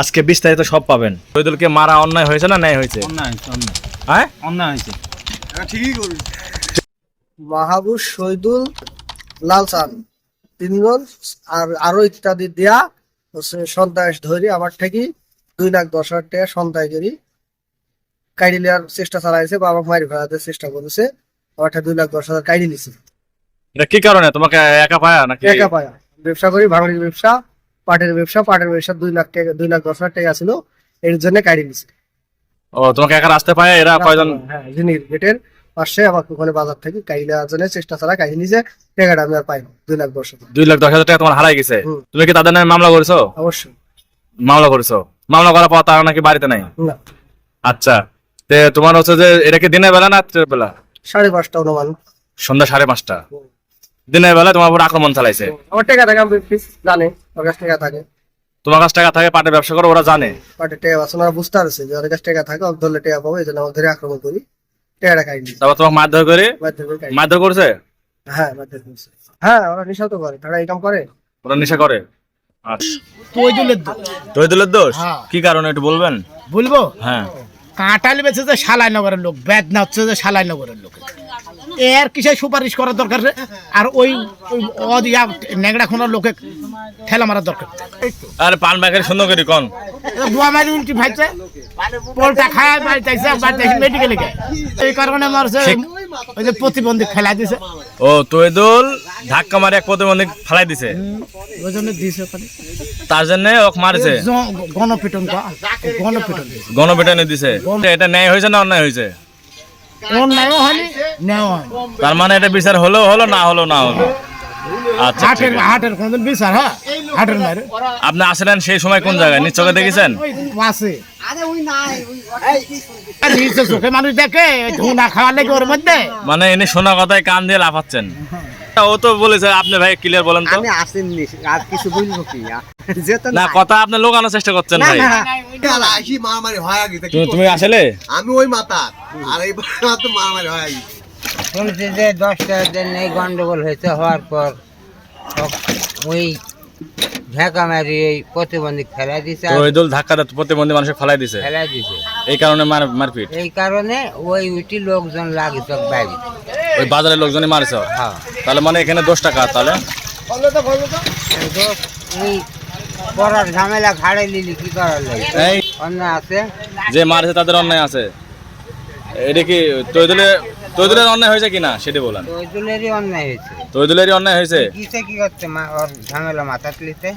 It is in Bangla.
আজকে বিস্তারিত সব পাবেন। শহীদুলকে মারা অন্যায় হয়েছে না ন্যায় হয়েছে? অন্যায় হয়েছে অন্যায়। হ্যাঁ? মাহাবুব শহীদুল লাল চান তিনজন আর আরও ইত্যাদি দেয়া হচ্ছে সন্ত্রাস ধরি আমার থেকে দুই লাখ দশ হাজার টাকা সন্ত্রাস করি কাইডি নেওয়ার চেষ্টা চালাইছে বা আমাকে মারি ফেলাতে চেষ্টা করেছে আমার দুই লাখ দশ হাজার কাইডি নিছে। এটা কি কারণে? তোমাকে একা পায়া নাকি? একা পায়া। ব্যবসা করি ভাঙড়ির ব্যবসা। পাটের ব্যবসা পাটের ব্যবসা দুই লাখ টাকা দুই লাখ দশ হাজার টাকা ছিল। এর জন্য কাইডি নিছে। ও তোমাকে একা রাস্তা পায়? এরা কয়জন? হ্যাঁ যিনি গেটের পাশে আমাকে ওখানে বাজার থেকে নেওয়ার জন্য চেষ্টা চালা কাইডি নিছে। টাকাটা আমি আর পাইনি দুই লাখ দশ হাজার দুই লাখ দশ হাজার টাকা তোমার হারাই গেছে? তুমি কি তাদের নামে মামলা করেছ? অবশ্যই। মামলা করেছ? মামলা করার পর তারা নাকি বাড়িতে নাই? না। আচ্ছা। তে তোমার হচ্ছে যে এটা কি দিনের বেলা না রাত্রের বেলা? সাড়ে পাঁচটা অনুমান। সন্ধ্যা সাড়ে পাঁচটা। দিনের বেলা তোমার উপর আক্রমণ চালাইছে। আমার টাকা থাকে আমি জানে ওর কাছে টাকা থাকে। তোমার কাছে টাকা থাকে পাটের ব্যবসা করো ওরা জানে। পাটের টাকা আছে ওরা বুঝতে পারছে যে ওর কাছে টাকা থাকে ওর ধরলে টাকা পাবো এই জন্য আমার ধরে আক্রমণ করি। টাকাটা খাই নি তারপর তোমাকে মারধর করে? মারধর করছে? হ্যাঁ বাধ্য করছে। হ্যাঁ ওরা নেশা তো করে তারা এই কাম করে। ওরা নেশা করে? আচ্ছা। তৈদুলের দোষ। তহিদুলের দোষ? হ্যাঁ। কি কারণে একটু বলবেন? বলব? হ্যাঁ। কাঁটালি বেছে যে সালাই নগরের লোক বেদনা হচ্ছে যে সালাই নগরের লোক এর কিসে সুপারিশ করার দরকার রে? আর ওই অদিয়া নেংড়া খোনার লোকে ঠেলা মারার দরকার। আর পান ব্যাগের সুন্দর করি কোন। বুয়া মারি উল্টি ভাইছে পোলটা খায় বাড়িতে মেডিকেলে এই কারণে মারছে ওই যে প্রতিবন্ধী ফেলাই দিছে। ও তহিদুল ধাক্কা মারে এক প্রতিবন্ধী ফেলাই দিছে? ওই জন্য দিছে তার জন্য ওক মারছে? গণপিটন গণপিটন গণপিটনে দিছে। এটা ন্যায় হয়েছে না অন্যায় হয়েছে? অন্যায় হয়নি ন্যায় তার মানে এটা বিচার হলো হলো না হলো না হলো? হাটের হাটের কোনদিন বিচার হ্যাঁ? হাটের আপনি আসলেন সেই সময় কোন জায়গায়? নিজ চোখে দেখেছেন? চোখে মানুষ দেখে ধুনা খাওয়ার লেগে ওর মধ্যে। মানে এনে শোনা কথায় কান দিয়ে লাফাচ্ছেন। ও তো বলেছে আপনি ভাই ক্লিয়ার বলেন তো। আমি আসেননি আর কিছু বলব কি? না কথা আপনি লোকানোর চেষ্টা করছেন ভাই। আসি মারামারি হয় আগে তুমি তুমি আসলে? আমি ওই মাথা আর এই তো মারামারি হয় আগে শুনছি যে দশটা দিন এই গন্ডগোল হয়েছে হওয়ার পর ওই ঢাকা মারি এই প্রতিবন্ধী ফেলা দিছে আর তহিদুল ধাক্কা দিয়ে প্রতিবন্ধী মানুষকে ফেলাই দিছে? ফেলা দিছে। এই কারণে মার মারপিট? এই কারণে ওই উইটি লোকজন লাগিত বাইরে ওই বাজারের লোকজনই মারছে? হ্যাঁ। তাহলে মানে এখানে দোষ টাকা তাহলে? পড়ার ঝামেলা ঘাড়ে লিলি কি করার লাগে? এই আছে? যে মারছে তাদের অন্যায় আছে। এটা কি তৈদুলে তৈদুলের অন্যায় হয়েছে কিনা সেটা বলেন। তৈদুলেরই অন্যায় হয়েছে। তৈদুলেরই অন্যায় হয়েছে? কিসে কি করছে মা? ওর ঝামেলা মাথা তুলিতে।